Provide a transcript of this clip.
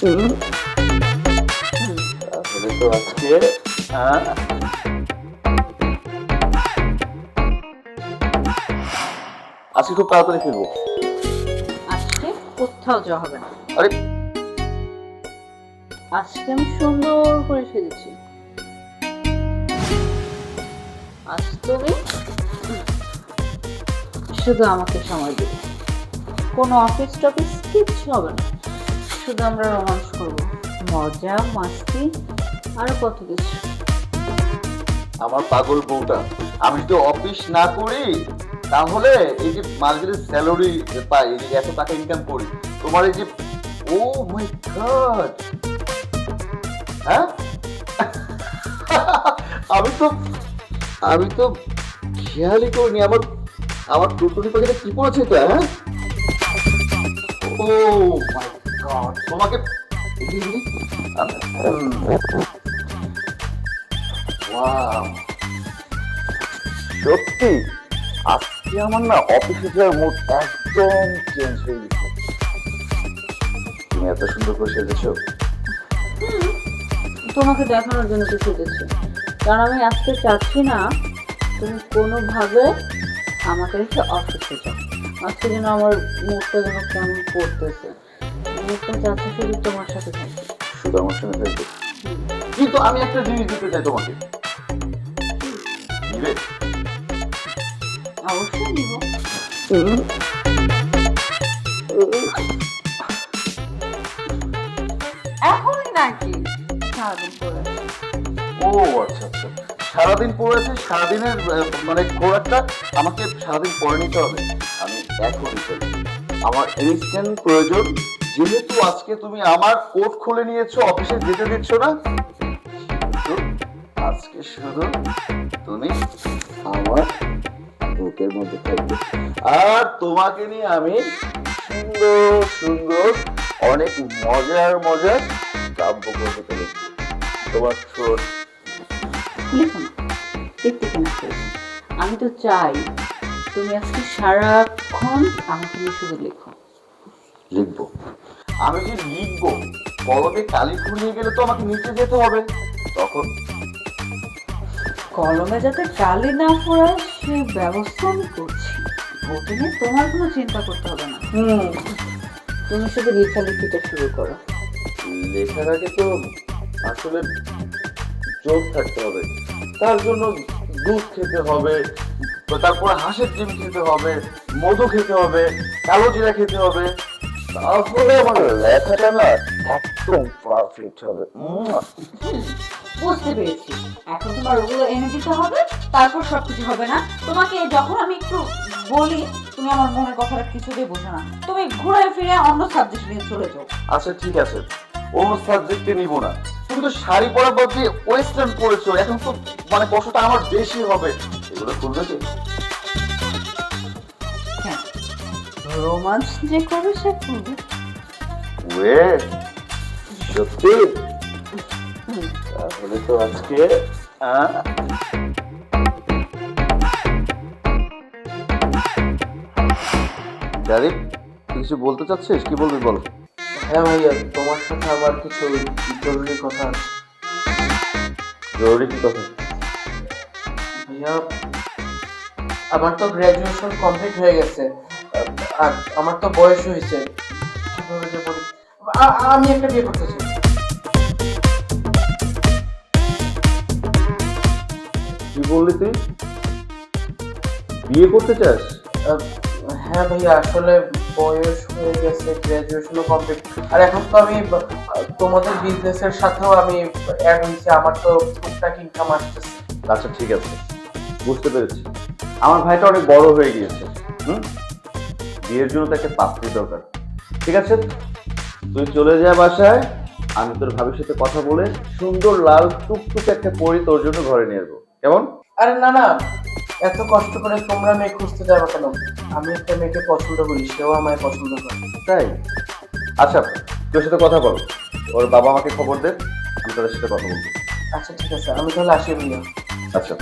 তাহলে তো আজকে আজকে খুব তাড়াতাড়ি ফিরবো। আজকে কোথাও যাওয়া হবে না। আরে। আজকে আমি সুন্দর করে সেজেছি আজ তুমি শুধু আমাকে সময় দেবে কোনো অফিস টফিস কিচ্ছু হবে না। শুধু আমরা রোমান্স করব। মজা, মাস্তি, আরও কত কিছু। আমার পাগল বউটা, আমি যদি অফিস না করি, তাহলে এই যে মার্কেটের স্যালারি পাই, এই যে এত টাকা ইনকাম করি, তোমার এই যে ও মাই গড হ্যাঁ? আমি তো আমি তো খেয়ালই করিনি, আমার আমার টুটুনি পাখিটা কি পড়েছে এটা হ্যাঁ? ও মাই গড তোমাকে সত্যি? আজকে আমার না অফিসে যাওয়ার মুড একদম চেঞ্জ হয়ে গেছে। তুমি এত সুন্দর করে সেজেছো? তোমাকে দেখানোর জন্য তো সেজেছি। কারণ আমি আজকে চাচ্ছি না তুমি কোনোভাবে আমাকে রেখে অফিসে যাও। আজকে যেন আমার মুখটা যেন কেমন পড়তেছে চাচ্ছি শুধু তোমার সাথে থাকবে। শুধু আমার সঙ্গে থাকবে? কিন্তু আমি একটা জিনিস দিতে চাই তোমাকে। নিবে অবশ্যই নিব নাকি? সারাদিন পরে ও আচ্ছা আচ্ছা। সারাদিন পড়েছে সারাদিনের মানে খোরাকটা আমাকে সারাদিন পরে নিতে হবে। আমি এখনই চাই আমার ইনস্ট্যান্ট প্রয়োজন যেহেতু আজকে তুমি আমার কোট খুলে নিয়েছো অফিসে যেতে দিচ্ছ না আজকে শুধু তুমি আমার বুকের মধ্যে থাকবে। আর তোমাকে নিয়ে আমি সুন্দর সুন্দর অনেক মজার মজার কাব্য কবিতা লিখব তোমার দেখতে কেন আমি তো চাই তুমি আজকে সারাক্ষণ আমাকে শুধু লেখো। লিখব। আমি যে লিখব কলমে কালি ফুরিয়ে গেলে তো আমাকে নিচে যেতে হবে। তখন কলমে যাতে কালি না পড়ায় সে ব্যবস্থা আমি করছি। ওটা নিয়ে তোমার কোনো চিন্তা করতে হবে না। হুম তুমি শুধু লেখালেখিটা শুরু করো। লেখার আগে তো আসলে চোখ থাকতে হবে। তার জন্য দুধ খেতে হবে তো তারপর হাঁসের ডিম খেতে হবে মধু খেতে হবে কালো জিরা খেতে হবে। তারপরে আমার লেখাটা না একদম পারফেক্ট হবে। বুঝতে পেরেছি। এখন তোমার ওগুলো এনে দিতে হবে তারপর সবকিছু হবে না। তোমাকে যখন আমি একটু বলি তুমি আমার মনের কথাটা কিছুতেই বোঝো না। তুমি ঘুরে ফিরে অন্য সাবজেক্ট নিয়ে চলে যাও। আচ্ছা ঠিক আছে। অন্য সাবজেক্টে নিব না। তুমি তো শাড়ি পরা বাদ দিয়ে ওয়েস্টার্ন পরেছো। এখন তো মানে কষ্টটা আমার বেশি হবে। এগুলো খুলবে কি? রোমান্স যে করবে সে করবে। ওয়ে সত্যি? তাহলে তো আজকে আহ, জারিফ তুই কিছু বলতে চাচ্ছিস? কি বলবি বল? হ্যাঁ ভাইয়া তোমার সাথে আমার কিছু জরুরি কথা আছে। জরুরি কি কথা? ভাইয়া আমার তো গ্র্যাজুয়েশন কমপ্লিট হয়ে গেছে। আর আমার তো বয়স হয়েছে। কীভাবে যে বলি? আমি একটা বিয়ে করতে চাই। কি বললি তুই? বিয়ে করতে চাস? হ্যাঁ ভাইয়া আসলে বয়স হয়ে গেছে গ্র্যাজুয়েশনও কমপ্লিট আর এখন তো আমি তোমাদের বিজনেসের সাথেও আমি অ্যাড হয়েছি আমার তো টুকটাক ইনকাম আসতেছে। আচ্ছা ঠিক আছে। বুঝতে পেরেছি। আমার ভাইটা অনেক বড় হয়ে গিয়েছে হুম? বিয়ের জন্য তো একটা পাত্রী দরকার। ঠিক আছে? তুই চলে যা বাসায় আমি তোর ভাবির সাথে কথা বলে সুন্দর লাল টুকটুক একটা পরি তোর জন্য ঘরে নিয়ে আসব। কেমন? আরে না না এত কষ্ট করে তোমরা মেয়ে খুঁজতে যাবে কেন? আমি একটা মেয়েকে পছন্দ করি সেও আমায় পছন্দ করে। তাই? আচ্ছা তোর সাথে কথা বল। ওর বাবা আমাকে খবর দে আমি তোর সাথে কথা বলব। আচ্ছা ঠিক আছে আমি তাহলে আসি ভাইয়া আচ্ছা।